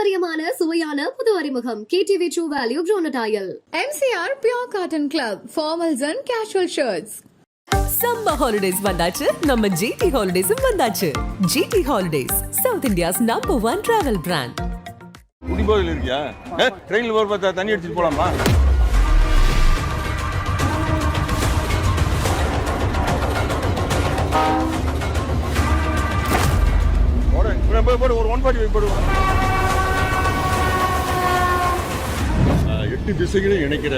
பாரம்பரியமான சுவையான புது அறிமுகம். கேடிவி ட்ரூ வேல்யூ ப்ரோனடாயல் MCR Pure Cotton Club, formals and casual shirts. Summer holidays வந்தாச்சு. நம்ம ஜிடி ஹாலிடேஸும் வந்தாச்சு. GT holidays south India's number one travel brand குடிபோதையில் இருக்கியா? ட்ரெயினில் போகிற பார்த்தா தண்ணி அடிச்சுட்டு போகலாமா போடு, ஒரு ஒன் ஃபார்ட்டி போடு. ஆஹ், எட்டு திசைகளையும் இணைக்கிற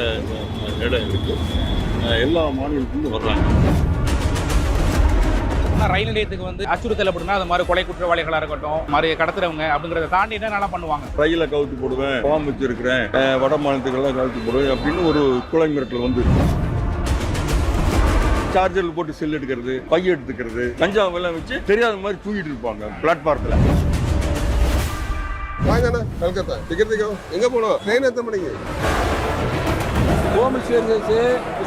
இடம் இருக்கு. ஆஹ், எல்லா மாநிலத்திலிருந்து வர்றாங்க. ரயில் நிலையத்துக்கு வந்து அச்சுறுத்தல் அப்படின்னா அது மாதிரி கொலை குற்றவாளிகளா இருக்கட்டும் மாதிரி கடத்துறவங்க அப்படிங்கறத தாண்டி என்னென்னலாம் பண்ணுவாங்க? ரயில கவுத்து போடுவேன் பாம்பு வச்சிருக்கிறேன் வட மாநிலத்துக்கெல்லாம் கவுத்து போடுவேன் அப்படின்னு ஒரு குலை மிரட்டல் வந்து சார்ஜரில் போட்டு செல் எடுக்கிறது பை எடுத்துக்கிறது கஞ்சாவை எல்லாம் வச்சு தெரியாத மாதிரி தூக்கிட்டு இருப்பாங்க பிளாட்ஃபாரத்தில் வாங்கண்ணா கல்கத்தா. டிக்கெட் எங்க போகணும்? ட்ரெயின் எத்தனை மணிக்கு? ஹோம் சேர்ந்து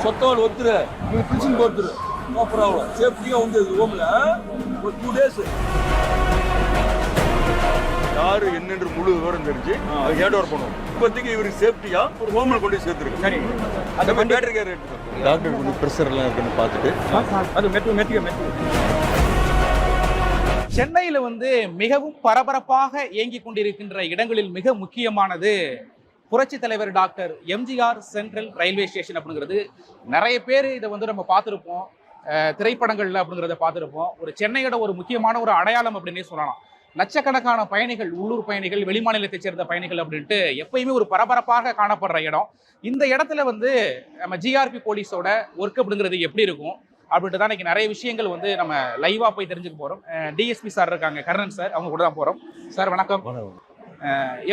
சொத்தவாள் ஒத்துரு. நீங்கள் பிடிச்சின்னு போத்துரு நோ ப்ராப்ளம் சேஃப்டியாக வந்து ஹோமில் ஒரு டூ டேஸ் யாரு என்னென்று முழு விவரம் தெரிஞ்சு அதை ஹேண்ட் ஓவர் பண்ணுவோம் இப்போதைக்கு இவருக்கு சேஃப்டியா ஒரு ஹோமில் கொண்டு சேர்த்துருக்கு சரி. அந்த மாதிரி பேட்டரி கேர் எடுத்துக்கோ டாக்டர் கொஞ்சம் ப்ரெஷர் எல்லாம் இருக்குன்னு பார்த்துட்டு. அது மெட்டு மெட்டிக்க மெட்டு சென்னையில் வந்து மிகவும் பரபரப்பாக இயங்கிக் கொண்டிருக்கின்ற இடங்களில் மிக முக்கியமானது புரட்சி தலைவர் doctor MGR central railway station அப்படிங்கிறது. நிறைய பேர் இதை வந்து நம்ம பார்த்துருப்போம். திரைப்படங்களில் திரைப்படங்கள்ல அப்படிங்கிறத பார்த்துருப்போம். ஒரு சென்னையோட ஒரு முக்கியமான ஒரு அடையாளம் அப்படின்னே சொல்லலாம். லட்சக்கணக்கான பயணிகள் உள்ளூர் பயணிகள் வெளிமாநிலத்தை சேர்ந்த பயணிகள் அப்படின்ட்டு எப்பயுமே ஒரு பரபரப்பாக காணப்படுற இடம். இந்த இடத்துல வந்து நம்ம ஜிஆர்பி போலீஸோட ஒர்க் அப்படிங்கிறது எப்படி இருக்கும்? அப்படின்ட்டு தான் இன்னைக்கு நிறைய விஷயங்கள் வந்து நம்ம லைவா போய் தெரிஞ்சுக்க போறோம். டிஎஸ்பி சார் இருக்காங்க கர்ணன் சார் அவங்க கூட தான் போறோம். சார் வணக்கம்.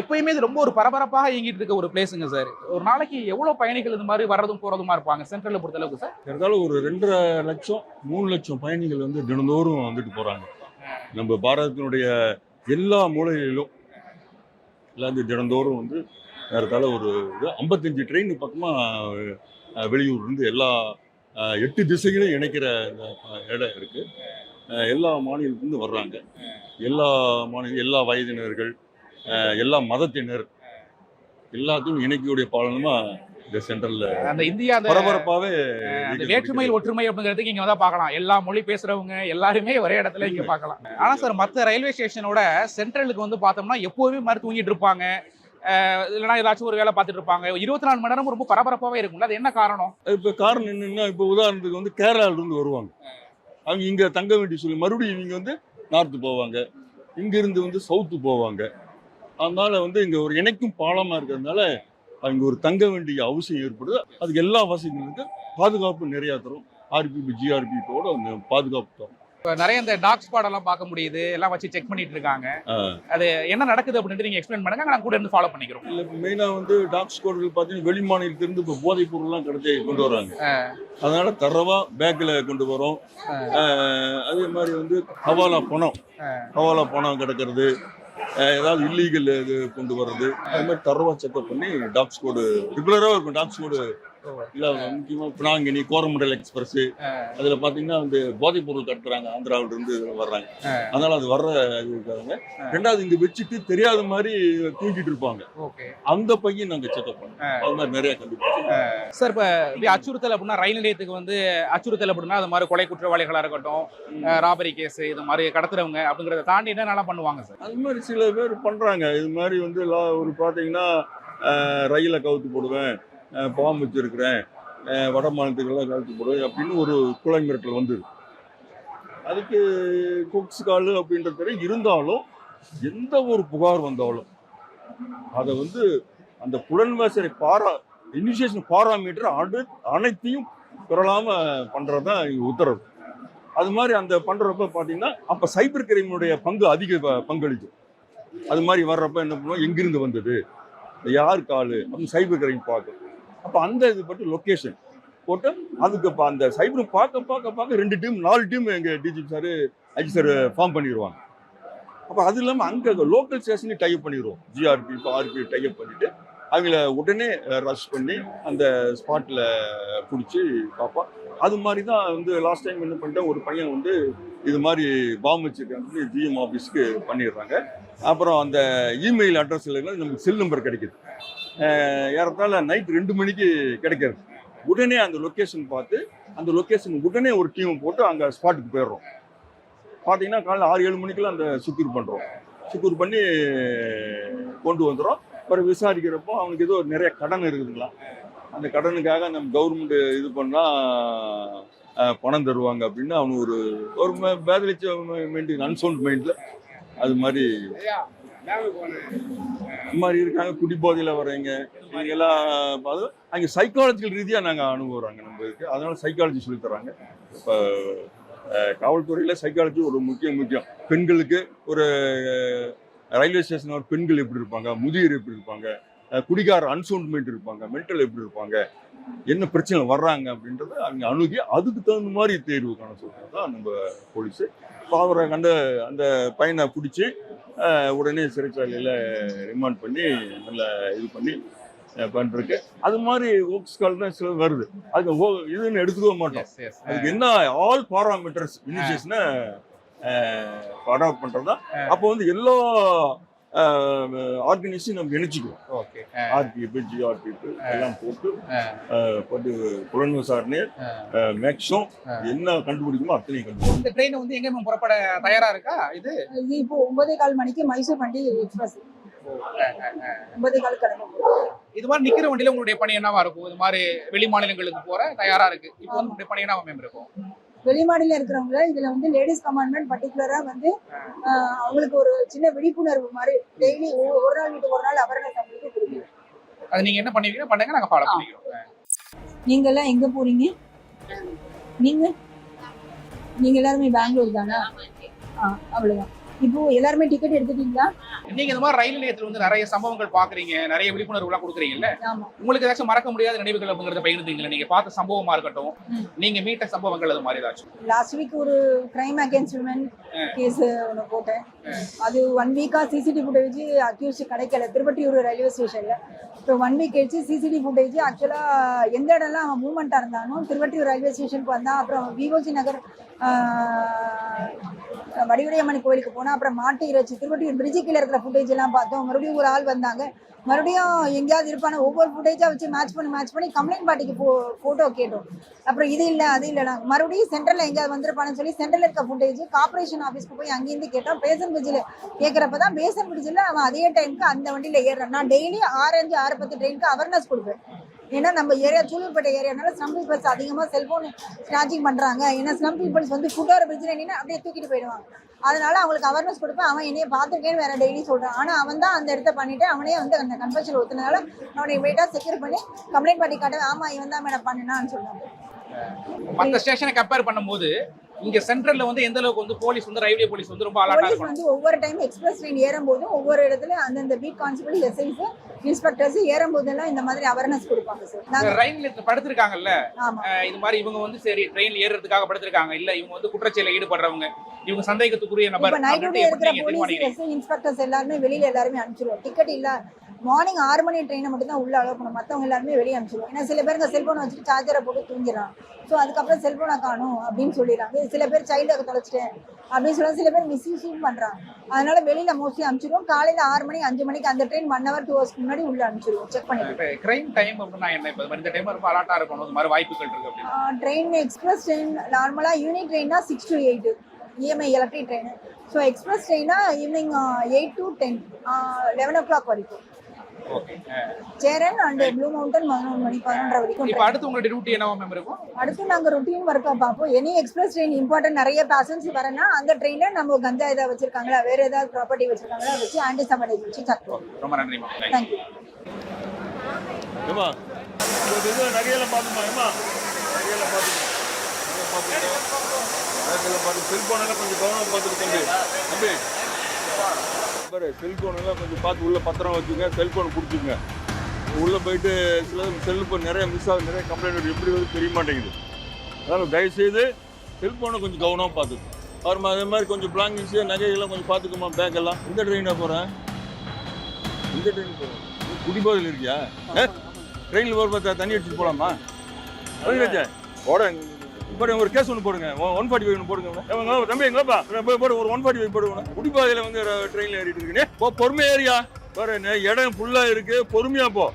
எப்பயுமே இது ரொம்ப ஒரு பரபரப்பாக இயங்கிட்டு இருக்க ஒரு பிளேஸுங்க சார் ஒரு நாளைக்கு எவ்வளவு பயணிகள் இந்த மாதிரி வர்றதும் போறதுமா இருப்பாங்க? சென்ட்ரல்ல பொறுத்த அளவுக்கு சார் இருந்தாலும் ஒரு ரெண்டரை லட்சம் மூணு லட்சம் பயணிகள் வந்து தினந்தோறும் வந்துட்டு போறாங்க. நம்ம பாரதத்தினுடைய எல்லா மூலைகளிலும் எல்லாம் வந்து தினந்தோறும் வந்து ஏறத்தாழ ஒரு ஐம்பத்தஞ்சு ட்ரெயின் பக்கமாக வெளியூர்லேருந்து எல்லா எட்டு திசைகளையும் இணைக்கிற இந்த அஹ், இடம் இருக்கு. அஹ், எல்லா மாநிலத்திலிருந்து வர்றாங்க. எல்லா மாநில எல்லா வயதினர்கள் எல்லா மதத்தினர் எல்லாத்தையும் இணைக்கக்கூடிய பாலனமா இந்த சென்ட்ரல்ல அந்த இந்தியா அந்த பரபரப்பாவே அந்த வேற்றுமையில் ஒற்றுமை அப்படிங்கிறதுக்கு இங்க வந்து பார்க்கலாம். எல்லா மொழி பேசுறவங்க எல்லாருமே ஒரே இடத்துல இங்க பார்க்கலாம். ஆனா சார் மற்ற ரயில்வே ஸ்டேஷனோட சென்ட்ரலுக்கு வந்து பார்த்தோம்னா எப்போதுமே மாதிரி தூங்கிட்டு இருப்பாங்க. இல்லைன்னா ஏதாச்சும் ஒரு வேலை பார்த்துட்டு இருப்பாங்க. இருபத்தி நாலு மணி நேரம் ரொம்ப பரபரப்பாவே இருக்கும்ல. அது என்ன காரணம்? இப்போ காரணம் என்னன்னா இப்போ உதாரணத்துக்கு வந்து கேரளால இருந்து வருவாங்க அவங்க இங்க தங்க வேண்டிய சொல்லி மறுபடியும் இவங்க வந்து நார்த்து போவாங்க. இங்க இருந்து வந்து சவுத்து போவாங்க. அதனால வந்து இங்க ஒரு இணைக்கும் பாலமா இருக்கிறதுனால அவங்க ஒரு தங்க வேண்டிய அவசியம் ஏற்படுது. அதுக்கு எல்லா வசதிகளும் இருக்கு பாதுகாப்பு நிறைய தரும். ஆர்பிபி ஜிஆர்பியோட பாதுகாப்பு தரும். இப்ப நிறைய இந்த டாக் ஸ்பாட் எல்லாம் பார்க்க முடியுது எல்லாம் வச்சு செக் பண்ணிட்டு இருக்காங்க. அது என்ன நடக்குது அப்படின்ட்டு நீங்க எக்ஸ்பிளைன் பண்ணுங்க நாங்க கூட இருந்து ஃபாலோ பண்ணிக்கிறோம். இல்ல மெயினாக வந்து டாக் ஸ்கோர்கள் பார்த்தீங்கன்னா வெளி மாநிலத்திலிருந்து இப்போ போதைப் பொருள்லாம் கடத்தி கொண்டு வராங்க. அதனால தரவா பேக்கில் கொண்டு வரோம். அதே மாதிரி வந்து ஹவாலா பணம் ஹவாலா பணம் கிடக்கிறது ஏதாவது இல்லீகல் இது கொண்டு வர்றது அது மாதிரி தரவா செக்அப் பண்ணி டாக் ஸ்கோடு ரெகுலராக இருக்கும் டாக் ஸ்கோடு இல்லை முக்கியமாக பினாங்கினி கோரமண்டல் எக்ஸ்பிரஸ். அதில் பார்த்தீங்கன்னா வந்து போதைப் பொருள் கடத்துறாங்க ஆந்திராவில இருந்து இதுல வர்றாங்க. அதனால அது வர்ற இது இருக்காங்க ரெண்டாவது இங்க வச்சுட்டு தெரியாத மாதிரி தூக்கிட்டு இருப்பாங்க. அந்த பையன் நாங்க செக்அப் பண்ணோம். அது மாதிரி நிறைய கண்டுபிடிச்சோம் சார் இப்ப இப்படி அச்சுறுத்தல் அப்படின்னா ரயில் நிலையத்துக்கு வந்து அச்சுறுத்தல் அப்படின்னா அது மாதிரி கொலை குற்றவாளிகளா இருக்கட்டும் ராபரி கேஸ் இது மாதிரி கடத்துறவங்க அப்படிங்கறத தாண்டி என்னென்னலாம் பண்ணுவாங்க சார்? அது மாதிரி சில பேர் பண்றாங்க. இது மாதிரி வந்து ஒரு பாத்தீங்கன்னா அஹ், ரயில கவுத்து போடுவேன். அஹ், வச்சிருக்கிறேன். வட மாநிலத்துக்கெல்லாம் கழுத்து போடுவேன் அப்படின்னு ஒரு குலை மிரட்டல் வந்தது. அதுக்கு குக்ஸ் கால் அப்படின்றது இருந்தாலும் எந்த ஒரு புகார் வந்தாலும் அதை வந்து அந்த புலன்வாசனை பாரா இனிஷியேஷன் பாராமீட்டர் அடு அனைத்தையும் பெறலாம பண்ணுறது தான் உத்தரவு. அது மாதிரி அந்த பண்ணுறப்ப பார்த்தீங்கன்னா அப்போ சைபர் கிரைமினுடைய பங்கு அதிக ப- பங்களிக்கும். அது மாதிரி வர்றப்ப என்ன பண்ணுவோம்? எங்கிருந்து வந்தது? யார் காலு? அப்படின்னு சைபர் கிரைம் பார்க்கும். அப்போ அந்த இது பற்றி லொக்கேஷன் போட்டு அதுக்கு இப்போ அந்த சைபர் பார்க்க பார்க்க பார்க்க ரெண்டு டீம் நாலு டீம் எங்கள் DGP sir IG sir form பண்ணிடுவாங்க அப்போ அது இல்லாமல் அங்கே லோக்கல் ஸ்டேஷனையும் டைப் பண்ணிடுவோம் ஜிஆர்பி இப்போ ஆர்பி டைப் பண்ணிவிட்டு அவங்கள உடனே ரஷ் பண்ணி அந்த ஸ்பாட்டில் பிடிச்சி பார்ப்போம். அது மாதிரி தான் வந்து லாஸ்ட் டைம் என்ன பண்ணிட்டேன் ஒரு பையன் வந்து இது மாதிரி பாம்பு வச்சிருக்காங்க ஜிஎம் ஆஃபீஸ்க்கு பண்ணிடுறாங்க. அப்புறம் அந்த இமெயில் அட்ரஸில் நமக்கு செல் நம்பர் கிடைக்கிது. ஏறத்தாழ நைட் ரெண்டு மணிக்கு கிடைக்கிறது உடனே அந்த லொக்கேஷன் பார்த்து அந்த லொக்கேஷன் உடனே ஒரு டீமை போட்டு அங்கே ஸ்பாட்டுக்கு போயிடுறோம். பார்த்தீங்கன்னா காலையில் ஆறு ஏழு மணிக்கெல்லாம் அந்த சுக்கூர் பண்ணுறோம் சுக்கூர் பண்ணி கொண்டு வந்துடும் அப்புறம் விசாரிக்கிறப்போ அவனுக்கு ஏதோ நிறைய கடன் இருக்குதுங்களா? அந்த கடனுக்காக நம்ம கவர்மெண்ட் இது பண்ணால் பணம் தருவாங்க அப்படின்னு அவனு ஒரு ஒரு பேதலிச்ச மைண்டு அன்சவுண்ட் மைண்டில் அது மாதிரி இந்த மாதிரி இருக்காங்க குடிபோதையில் வர்றவங்க. இவங்கெல்லாம் பார்த்து அங்கே சைக்காலஜிக்கல் ரீதியாக நாங்கள் அனுபவறாங்க நம்ம இதுக்கு. அதனால சைக்காலஜி சொல்லித் தராங்க இப்போ காவல்துறையில் சைக்காலஜி ஒரு முக்கியம் முக்கியம். பெண்களுக்கு ஒரு ரயில்வே ஸ்டேஷன் ஒரு பெண்கள் எப்படி இருப்பாங்க? முதியோர் எப்படி இருப்பாங்க? குடிகார அன்சவுண்ட் மைண்ட் இருப்பாங்க மென்டல் எப்படி இருப்பாங்க என்ன பிரச்சனை வர்றாங்க அப்படின்றத அவங்க அணுகி அதுக்கு தகுந்த மாதிரி தேர்வு காண சொல்றது தான் நம்ம போலீஸு அவரை கண்ட அந்த பையனை பிடிச்சி உடனே சிறைச்சாலையில் ரிமாண்ட் பண்ணி நல்லா இது பண்ணி பண்ணிருக்கு அது மாதிரி ஓக்ஸ் கால் தான் சில வருது. அதுக்கு ஓ இதுன்னு எடுத்துக்க மாட்டோம். அதுக்கு என்ன ஆல் பாராமீட்டர்ஸ் இனிஷியேஷனை அடாப்ட் பண்ணுறதா அப்போ வந்து எல்லா ஆர்கனைசேஷன் நம்ம இணைச்சிக்குவோம். ஓகே. ஆர்பிஎஃப் ஜிஆர்பிஎஃப் எல்லாம் போட்டு போட்டு புலன் விசாரணை மேக்ஸும் என்ன கண்டுபிடிக்குமோ அத்தனையும் கண்டுபிடிக்கும் இந்த ட்ரெயின் வந்து எங்க மேம் புறப்பட தயாரா இருக்கா? இது? இப்போ ஒன்பதே கால் மணிக்கு மைசூர் வண்டி எக்ஸ்பிரஸ் ஒன்பதே கால் கிளம்பும். இது மாதிரி நிக்கிற வண்டியில உங்களுடைய பணி என்னவா இருக்கும்? இது மாதிரி வெளி மாநிலங்களுக்கு போற தயாரா இருக்கு. இப்போ வந்து உங்களுடைய பணி என்னவா மேம் இருக்கும்? வெளிமாநில இருக்கிறவங்க இதுல வந்து லேடிஸ் கமாண்ட்மெண்ட் பர்டிகுலரா வந்து அவங்களுக்கு ஒரு சின்ன விழிப்புணர்வு மாதிரி டெய்லி ஒரு நாள் விட்டு ஒரு நாள் அவேர்னஸ் அவங்களுக்கு கொடுக்குது அது நீங்க என்ன பண்ணுவீங்க பண்ணுங்க நாங்க ஃபாலோ பண்ணிக்கிறோம். நீங்க எல்லாம் எங்க போறீங்க? நீங்க? நீங்க எல்லாருமே பெங்களூர் தானா? ஆ, அவ்வளவுதான். இப்போ எல்லாருமே டிக்கெட் எடுத்துட்டீங்களா? நீங்க இந்த மாதிரி ரயில் நிலையத்துல வந்து நிறைய சம்பவங்கள் பாக்குறீங்க நிறைய விழிப்புணர்வு எல்லாம் கொடுக்குறீங்கல்ல உங்களுக்கு ஏதாச்சும் மறக்க முடியாத நினைவுகள் அப்படிங்கறத பகிர்ந்தீங்களா நீங்க பார்த்த சம்பவமா இருக்கட்டும். நீங்க மீட்ட சம்பவங்கள் அது மாதிரி ஏதாச்சும்? லாஸ்ட் வீக் ஒரு கிரைம் அகேன்ஸ்ட் உமன் கேஸ் ஒன்று போட்டேன். அது ஒன் வீக்காக சிசிடிவி ஃபுட்டேஜ் அக்யூஸ்ட் கிடைக்கல. திருப்பட்டியூர் ரயில்வே ஸ்டேஷனில் இப்போ ஒன் வீக் கழிச்சு சிசிடிவி ஃபுட்டேஜ் ஆக்சுவலாக எந்த இடம்லாம் அவன் மூவ்மெண்ட்டாக இருந்தானோ திருவட்டியூர் ரயில்வே ஸ்டேஷனுக்கு வந்தான். அப்புறம் விவோஜி நகர் வடிவுடையம்மன் கோயிலுக்கு போனால் அப்புறம் மாட்டு இறைச்சி திருவட்டியூர் பிரிட்ஜு கீழே இருக்கிற ஃபுட்டேஜ் எல்லாம் பார்த்தோம். மறுபடியும் ஒரு ஆள் வந்தாங்க. மறுபடியும் எங்கேயாவது இருப்பான ஒவ்வொரு ஃபுட்டேஜாக வச்சு மேட்ச் பண்ணி மேட்ச் பண்ணி கம்ப்ளைண்ட் பார்ட்டிக்கு ஃபோ ஃபோட்டோ கேட்டோம். அப்புறம் இது இல்லை அது இல்லைனா மறுபடியும் சென்ட்ரலில் எங்கேயாவது வந்திருப்பான்னு சொல்லி சென்ட்ரலில் இருக்க ஃபுட்டேஜ் கார்பரேஷன் ஆஃபீஸ்க்கு போய் அங்கேருந்து கேட்டோம். பேசன் பிரிட்ஜில் கேட்குறப்ப தான் பேசன் பிரிட்ஜில் அவன் அதே டைமுக்கு அந்த வண்டியில் ஏறுறான். நான் டெய்லி ஆறு அஞ்சு ஆறு பத்து ட்ரெயினுக்கு அவேர்னஸ் கொடுப்பேன். ஏன்னா நம்ம ஏரியா சூலூர்பேட்டை ஏரியானால ஸ்லம் பீப்பிள்ஸ் அதிகமாக செல்ஃபோன் ஸ்நாச்சிங் பண்ணுறாங்க ஏன்னா ஸ்லம் பீப்பிள்ஸ் வந்து ஃபுட்டோட பிரச்சனை நின்று அப்படியே தூக்கிட்டு போயிடுவாங்க. அதனால அவங்களுக்கு அவேர்னஸ் கொடுப்பேன். அவன் என்னைய பார்த்துருக்கேன்னு வேற டெய்லி சொல்கிறான் ஆனால் அவன் தான் அந்த இடத்த பண்ணிட்டு அவனே வந்து அந்த கன்ஃபெஷன் ஊற்றுனால அவனை வெயிட்டாக செக்யூர் பண்ணி கம்ப்ளைண்ட் பண்ணி காட்டுவேன். ஆமாம் இவன் தான் மேடம் பண்ணினான்னு சொன்னாங்க மற்ற ஸ்டேஷனை கம்பேர் பண்ணும்போது இங்க சென்ட்ரல்ல வந்து எந்த அளவுக்கு வந்து போலீஸ் வந்து ரயில்வே போலீஸ் வந்து ரொம்ப அலர்ட்டா வந்து ஒவ்வொரு டைம் எக்ஸ்பிரஸ் ட்ரெயின் ஏறும்போதும் ஒவ்வொரு இடத்துல அந்தந்த பீட் கான்ஸ்டபிள் எஸ்ஐஸ் இன்ஸ்பெக்டர்ஸ் ஏறும்போதெல்லாம் இந்த மாதிரி அவேர்னஸ் கொடுப்பாங்க சார் நாங்கள் ரயில் நிலையத்துல படுத்திருக்காங்கல்ல இது மாதிரி இவங்க வந்து சரி ட்ரெயின்ல ஏறுறதுக்காக படுத்திருக்காங்க. இல்ல இவங்க வந்து குற்றச்செயல ஈடுபடுறவங்க. இவங்க சந்தேகத்துக்குரிய நபர் இன்ஸ்பெக்டர்ஸ் எல்லாருமே வெளியில எல்லாருமே அனுப்பிச்சிருவோம். டிக்கெட் இல்ல. மார்னிங் ஆறு மணி ட்ரெயினை மட்டும் தான் உள்ள அலோவ் பண்ணும் மற்றவங்க எல்லாருமே வெளியே அனுப்பிச்சிருவோம். ஏன்னா சில பேருங்க செல்போனை வச்சுட்டு சார்ஜரை போட்டு தூங்கிடுறான். ஸோ அதுக்கப்புறம் செல்போனை காணும் அப்படின்னு சொல்லிடுறாங்க. சில பேர் சைல்டை தொலைச்சிட்டேன் அப்படின்னு சொல்லி சில பேர் மிஸ்யூஸும் பண்றாங்க. அதனால வெளியில மோஸ்ட்லி அனுப்பிச்சிருவோம். காலையில ஆறு மணி அஞ்சு மணிக்கு அந்த ட்ரெயின் ஒன் ஹவர் டூ ஹவர்ஸ்க்கு முன்னாடி உள்ள அனுப்பிச்சிருவோம். செக் இப்ப கிரைம் டைம் அப்படின்னா என்ன? இப்ப இந்த டைம் ரொம்ப அலர்ட்டா இருக்கணும். இந்த மாதிரி வாய்ப்புகள் இருக்கு ட்ரெயின் எக்ஸ்பிரஸ் ட்ரெயின் நார்மலாக unit ட்ரெயின்னா six to eight EMI electric train so express ட்ரெயினா evening eight to ten eleven o'clock வரைக்கும். Okay Cheran and blue mountain பதினொன்று மணி பதினொன்றரை வரைக்கும். அடுத்து உங்களுடைய டியூட்டி என்னவா மேம் இருக்கும்? அடுத்து நாங்கள் ரொட்டீன் ஒர்க்காக பார்ப்போம். எனி எக்ஸ்பிரஸ் ட்ரெயின் இம்பார்ட்டன்ட் நிறைய பேசஞ்சர்ஸ் வரனா அந்த ட்ரெயினில் நம்ம கஞ்சா ஏதாவது வச்சிருக்காங்களா வேற ஏதாவது ப்ராப்பர்ட்டி வச்சிருக்காங்களா வச்சு ஆன்டி வச்சு செக் பண்ணுவோம் ரொம்ப நன்றி மேம் தேங்க்யூ ஏமா ஒரு இது நகையில பார்த்துமா ஏமா நகையில பார்த்துக்கோ நகையில பார்த்து செல்ஃபோனெல்லாம் கொஞ்சம் கவனம் பார்த்துட்டு தம்பி. தம்பி. பாரு செல்போன் எல்லாம் கொஞ்சம் பார்த்து உள்ளே பத்திரம் வச்சுங்க செல்போன் கொடுத்துங்க உள்ளே போயிட்டு சில செல்போன் நிறைய மிஸ் ஆகுது நிறைய கம்ப்ளைண்ட் எப்படி வந்து தெரிய மாட்டேங்குது. அதனால் தயவுசெய்து செல்ஃபோனை கொஞ்சம் கவனமாக பார்த்துக்கோ. பாருமா அதே மாதிரி கொஞ்சம் பிளாங்கிங்ஸு நகைகள்லாம் கொஞ்சம் பார்த்துக்கோமா பேக் இந்த ட்ரெயினாக போகிறேன் இந்த ட்ரெயின் போகிறேன் குடிபோதையில் இருக்கியா? ட்ரெயினில் போகிற பார்த்தா தண்ணி அடிச்சுட்டு போகலாமா ஓட இப்போ ஒரு கேஸ் ஒன்று போடுங்க. ஒன் ஃபார்ட்டி ஃபைவ் ஒன்று போடுங்க தம்பி எங்கப்பா? போய் போடு ஒரு ஒன் ஃபார்ட்டி ஃபைவ் போடுங்க குடிப்பாதையில் வந்து ட்ரெயினில் ஏறிட்டு இருக்குன்னு போ பொறுமை ஏரியா பாரு இடம் ஃபுல்லாக இருக்கு. பொறுமையா போ.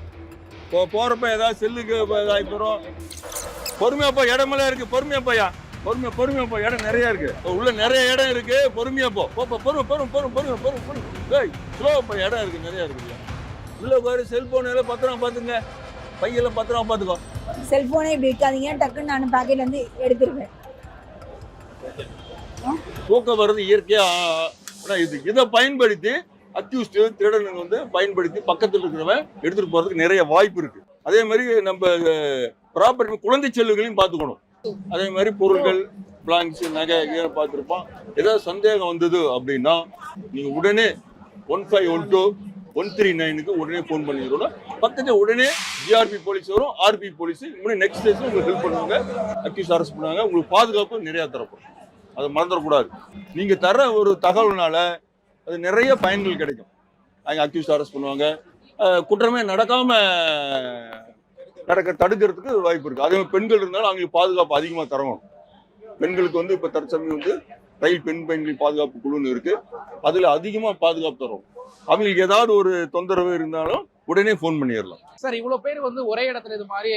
போ போகிறப்ப ஏதாவது செல்லுக்கு இதாகி போகிறோம் பொறுமையா போ இடமெல்லாம் இருக்கு. பொறுமையா போயா பொறுமையா பொறுமையா போ இடம் நிறைய இருக்கு. உள்ள நிறைய இடம் இருக்கு. பொறுமையா போ. பொறுமை பொறுமை பொறுமை பொறுமை பொறுமை பொறுமை ஸ்லோ போ இடம் இருக்கு நிறைய இருக்கு. உள்ள பாரு செல்போன் எல்லாம் பத்திரமா பார்த்துங்க பையெல்லாம் பத்திரமா பார்த்துக்கோ செல்போனே இப்படி வைக்காதீங்க டக்குன்னு நான் பாக்கெட்ல இருந்து எடுத்துருவேன். தூக்கம் வருது இயற்கையா இது இதை பயன்படுத்தி அக்யூஸ்டு திருடனுங்க வந்து பயன்படுத்தி பக்கத்தில் இருக்கிறவன் எடுத்துட்டு போறதுக்கு நிறைய வாய்ப்பு இருக்கு. அதே மாதிரி நம்ம ப்ராப்பர்ட்டி குழந்தை செல்லுகளையும் பார்த்துக்கணும். அதே மாதிரி பொருட்கள் பிளாங்க்ஸ் நகை கீரை பார்த்துருப்போம். ஏதாவது சந்தேகம் வந்தது அப்படின்னா நீங்கள் உடனே one five one two one three நைனுக்கு உடனே ஃபோன் பண்ணிடுறோம் பக்கத்தில் உடனே ஜிஆர்பி போலீஸ் வரும். ஆர்பி போலீஸ் இன்னும் நெக்ஸ்ட் டேஸ் உங்களுக்கு ஹெல்ப் பண்ணுவாங்க. அக்யூஸ் அரெஸ்ட் பண்ணுவாங்க. உங்களுக்கு பாதுகாப்பு நிறையா தரப்படும். அதை மறந்துடக்கூடாது. நீங்கள் தர ஒரு தகவல்னால அது நிறைய பயன்கள் கிடைக்கும். அவங்க அக்யூஸ் அரெஸ்ட் பண்ணுவாங்க. குற்றமே நடக்காமல் நடக்க தடுக்கிறதுக்கு வாய்ப்பு இருக்குது அதே மாதிரி பெண்கள் இருந்தாலும் அவங்களுக்கு பாதுகாப்பு அதிகமாக தரணும். பெண்களுக்கு வந்து இப்போ தற்சமயம் வந்து ரயில் பெண் பெண்கள் பாதுகாப்பு குழுன்னு இருக்கு. அதுல அதிகமா பாதுகாப்பு தரும். அவங்களுக்கு ஏதாவது ஒரு தொந்தரவு இருந்தாலும் உடனே ஃபோன் பண்ணிடலாம். சார் இவ்வளவு பேர் வந்து ஒரே இடத்துல இது மாதிரி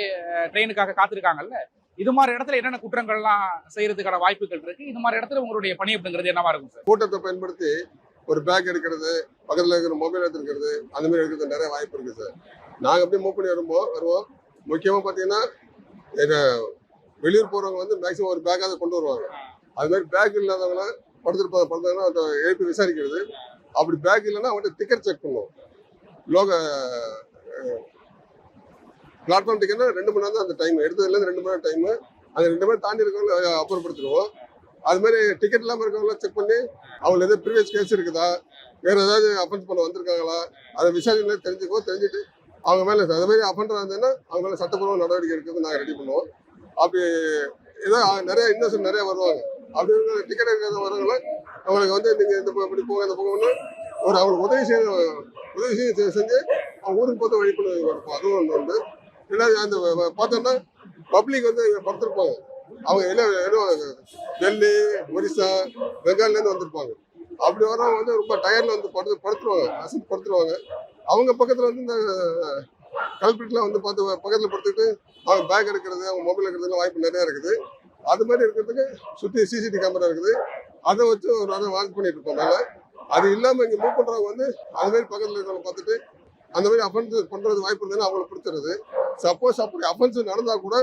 ட்ரெயினுக்காக காத்திருக்காங்கல்ல? இது மாதிரி இடத்துல என்னென்ன குற்றங்கள்லாம் செய்யறதுக்கான வாய்ப்புகள் இருக்கு? இது மாதிரி இடத்துல உங்களுடைய பணி அப்படிங்கிறது என்னவா இருக்கும் சார்? கூட்டத்தை பயன்படுத்தி ஒரு பேக் எடுக்கிறது பக்கத்தில் இருக்கிற மொபைல் எடுத்துருக்கிறது அந்த மாதிரி எடுக்கிறது நிறைய வாய்ப்பு இருக்கு சார். நாங்கள் அப்படியே மூவ் பண்ணி வரும்போது வருவோம். முக்கியமாக பார்த்தீங்கன்னா எங்க வெளியூர் போகிறவங்க வந்து மேக்ஸிமம் ஒரு பேக்காவது கொண்டு வருவாங்க. அது மாதிரி பேக் இல்லாதவங்கள படுத்துருப்பாங்க படுத்தாங்கன்னா அதை எழுப்பி விசாரிக்கிறது. அப்படி பேக் இல்லைன்னா அவங்கள்ட்ட டிக்கெட் செக் பண்ணுவோம். லோக பிளாட்ஃபார்ம் டிக்கெட்னா ரெண்டு மணி நேரம் தான் அந்த டைம் எடுத்ததுலேருந்து ரெண்டு மணி நேரம் டைமு அந்த ரெண்டு மணி நேரம் தாண்டி இருக்கவங்கள அப்புறப்படுத்திடுவோம். அது மாதிரி டிக்கெட் இல்லாமல் இருக்கவங்கள செக் பண்ணி அவங்கள எதாவது ப்ரீவியஸ் கேஸ் இருக்குதா? வேறு ஏதாவது அஃபென்ஸ் பண்ண வந்திருக்காங்களா? அதை விசாரணை தெரிஞ்சுக்கோ தெரிஞ்சுட்டு அவங்க மேலே அது மாதிரி அஃபெண்டராக இருந்ததுன்னா அவங்க மேலே சட்டப்பூர்வ நடவடிக்கை எடுக்கிறது நாங்கள் ரெடி பண்ணுவோம். அப்படி ஏதோ நிறைய இன்னோசன் நிறைய வருவாங்க. அப்படி டிக்கெட் எடுக்காத வரவங்கள அவங்களுக்கு வந்து நீங்கள் இந்த இப்படி போங்க இந்த போகணும்னு ஒரு அவங்களுக்கு உதவி செய்ய உதவி செய்ய செஞ்சு அவங்க ஊருக்கு பார்த்து வழி பண்ணி அதுவும் ஒன்று உண்டு. ரெண்டாவது அந்த பார்த்தோம்னா பப்ளிக் வந்து இங்கே படுத்திருப்பாங்க. அவங்க எல்லாம் எல்லாம் டெல்லி ஒரிசா பெங்கால்லேருந்து வந்திருப்பாங்க. அப்படி வரவங்க வந்து ரொம்ப டயர்ல வந்து படுத்து படுத்துருவாங்க அசத்து படுத்துருவாங்க. அவங்க பக்கத்தில் வந்து இந்த கல்பிரிட்லாம் வந்து பார்த்து பக்கத்தில் படுத்துக்கிட்டு அவங்க பேக் எடுக்கிறது அவங்க மொபைல் எடுக்கிறதுலாம் வாய்ப்பு நிறையா இருக்குது. அது மாதிரி இருக்கிறதுக்கு சுற்றி சிசிடிவி கேமரா இருக்குது. அதை வச்சு ஒரு அதை வாட்ச் பண்ணிட்டு இருப்போம் மேலே அது இல்லாமல் இங்கே மூவ் பண்ணுறவங்க வந்து அது மாதிரி பக்கத்தில் இருக்கிறவங்க பார்த்துட்டு அந்த மாதிரி அஃபென்ஸ் பண்ணுறது வாய்ப்பு இருந்ததுன்னா அவங்கள பிடிச்சிருது. சப்போஸ் அப்படி அஃபென்ஸ் நடந்தால் கூட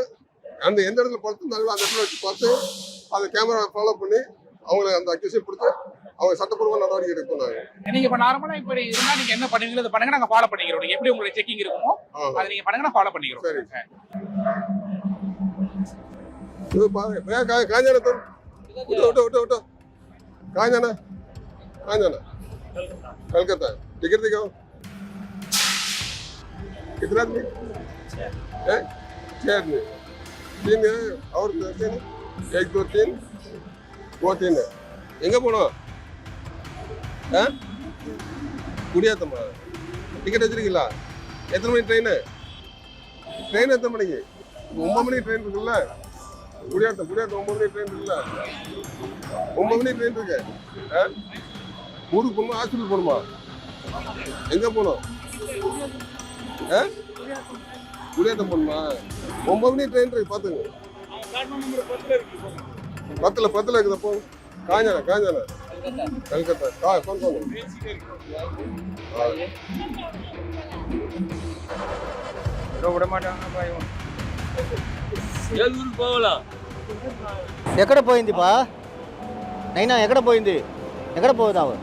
அந்த எந்த இடத்துல படுத்திருந்தாங்களோ அந்த இடத்துல வச்சு பார்த்து அந்த கேமரா ஃபாலோ பண்ணி அவங்கள அந்த அக்யூஷன் பிடிச்சி அவங்க சட்டப்பூர்வ நடவடிக்கை எடுப்போம் நாங்கள் நீங்க இப்ப நார்மலா இப்படி இருந்தா நீங்க என்ன பண்ணுவீங்களோ அதை பண்ணுங்க. நாங்க ஃபாலோ பண்ணிக்கிறோம். எப்படி உங்களுக்கு செக்கிங் இருக்குமோ அதை நீங்க பண்ணுங்க ஃபாலோ பண்ணிக்கிறோம். சரி. இது பாருங்க भैया कहाँ कहाँ जाना तुम उठो उठो उठो उठो कहाँ जाना कहाँ जाना कलकत्ता टिकट दिखाओ कितना आदमी हैं? छह आदमी तीन है और तीन एक दो तीन वो तीन है எங்க போனோம் ஆ குடியாத்தம்மா டிக்கெட் வச்சிருக்கீங்களா எத்தனை மணி ட்ரெயின் ட்ரெயின் எத்தனை மணிக்கு ஒன்பது மணிக்கு ட்ரெயின் இருக்குல்ல குடியாத்தம் குடியாத்தம் ஒன்பது மணிக்கு ட்ரெயின் இருக்குல்ல? ஒன்பது மணிக்கு ட்ரெயின் இருக்கு. ஆ? ஊருக்கு போகணுமா ஹாஸ்பிட்டல் போகணுமா எங்க போகணும்? ஆ? குடியாத்தம் போகணுமா? ஒன்பது மணிக்கு ட்ரெயின் இருக்கு பார்த்துங்க. பத்தில் பத்தில் இருக்குது போ. காஞ்சானா காஞ்சானா. கல்கத்தா. கா ஃபோன் பண்ணு ஆ. ஏழூருக்கு போகலாம். ఎక్కడ పోయింది బా నైనా ఎక్కడ పోయింది ఎక్కడ పోదావు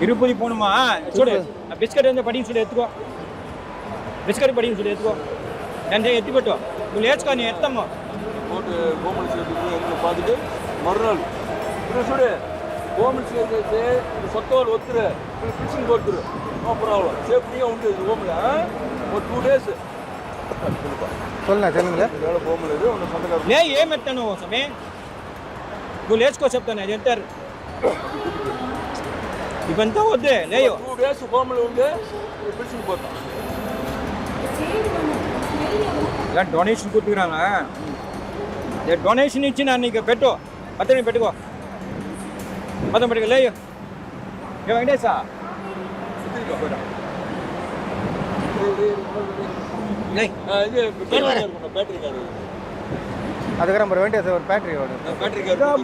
తిరుపతి పోనుమా చూడు ఆ బిస్కెట్ ఏందో పడింది చూడు ఎత్తుకో బిస్కెట్ పడింది చూడు ఎత్తుకో దాని ఎత్తి పెట్టు నువ్వు లేచుకొని ఎత్తమ్మా போட்டு கோமல் சேர்த்துக்கு எங்களை பார்த்துட்டு மறுநாள் இன்னும் சுடு கோமல் சேர்த்து இந்த சொத்தோல் ஒத்துரு ஃபிஷிங் போட்டுரு நோ ப்ராப்ளம் சேஃப்டியாக உண்டு இது கோமில் ஒரு டூ டேஸ் சொல்லுண்ணா சொல்லுங்களே வேலை கோமல் இது உன்னை சொந்தக்கார లే ఏం ఎత్తాను సమే నువ్వు లేచుకో చెప్తాను అది ఎంటారు ఇవంతా వద్దే లేయో டூ டேஸ் கோமல் உண்டு ஃபிஷிங் போட்டோம் ఇలా డొనేషన్ కొట్టుకురానా ఏ డొనేషన్ ఇచ్చి నన్ను ఇక పెట్టు పత్రిక పెట్టుకో పదం పెట్టుకో లేయు ఏ వెంకటేశా இது பேட்டரி கார் பேட்டரி கார் அதுக்கப்புறம் அப்புறம் வேண்டிய ஒரு பேட்டரி ஓடு பேட்டரி கார்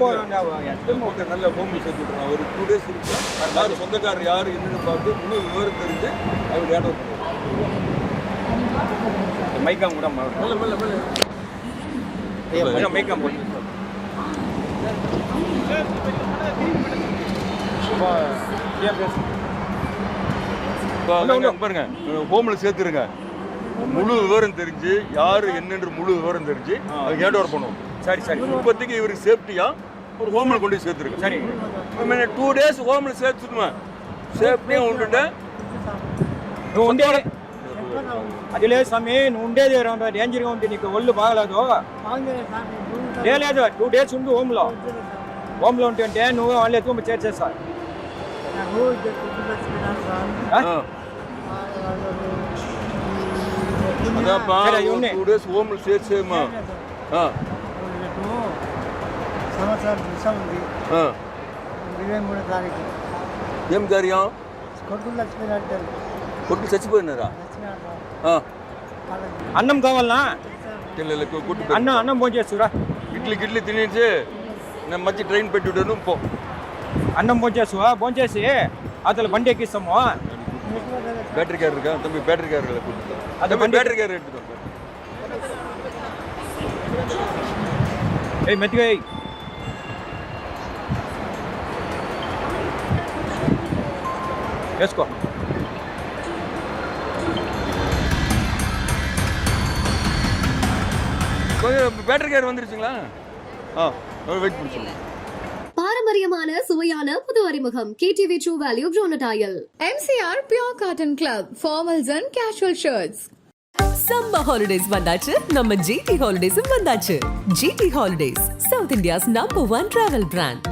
போட்டு நல்ல ஹோமில் சேர்த்து விட்டுருவோம் ஒரு டூ டேஸ் இருக்கு. யார் சொந்தக்காரர் யார் என்னன்னு பார்த்து இன்னும் விவரம் தெரிஞ்சு அவர் ஏடம் மைக்காம் கூட மெல்ல மெல்ல மெல்ல. மைக்காம் போட்டு பாருங்க. ஹோமில் சேர்த்துருங்க. முழு விவரம் தெரிஞ்சு யார் என்னன்ற முழு விவரம் தெரிஞ்சு அதுக்கு ஹேண்ட் ஓவர் பண்ணுவோம் சரி சரி இப்போதைக்கு இவருக்கு சேஃப்டியா ஒரு ஹோமில் கொண்டு போய் சேர்த்துருங்க சரி டூ டேஸ் ஹோமில் சேர்த்துடுவேன் సేఫ్టీగా ఉంటుంటే నువ్వు ఉండేది అది లేదు స్వామి నువ్వు ఉండేది డేంజర్గా ఉంది నీకు ఒళ్ళు బాగలేదు లే- లేదు టూ డేస్ ఉండు హోమ్లో హోమ్లో ఉంటుంటే నువ్వు వాళ్ళు ఎత్తుకొని చేర్చేస్తా అదప్పా సరే, అవి ఉన్నాయి. టూ డేస్ హోమ్లో చేర్చేయమ్మా ఆ, సంవత్సరం దిశ ఉంది ఆ. ఇరవై మూడో తారీఖు ఏం కార్యం కొడుకులు లక్ష్మీనారాయణ కొట్టు చచ్చిపోయినారా ఆ, అన్నం కావాలనా పిల్లలకు కొట్టు అన్నం అన్నం ఫోన్ చేస్తురా ఇడ్లీ గిడ్లీ తినేసి నేను మంచి ట్రైన్ పెట్టుడాను పో అన్నం ఫోన్ చేస్తువా ఫోన్ చేసి అతను బండి ఎక్కిస్తాము பேட்டரி கார் இருக்கா தம்பி பேட்டரி கார் கூட்டிட்டு அது தம்பி வண்டி- பேட்டரி கார் எடுத்துக்கோ ఏ మెత్తిగా ఎయ్. వేసుకో கொஞ்சம் பேட்டரி கார் வந்துருச்சுங்களா ஆ வெயிட் பண்ணி சொல்லுங்க பாரம்பரியமான சுவையான புது அறிமுகம். கேடிவி ட்ரூ வேல்யூ ப்ரோனடாயல் MCR Pure Cotton Club, formals and casual shirts. Summer holidays வந்தாச்சு. நம்ம ஜிடி ஹாலிடேஸும் வந்தாச்சு. GT holidays south India's number one travel brand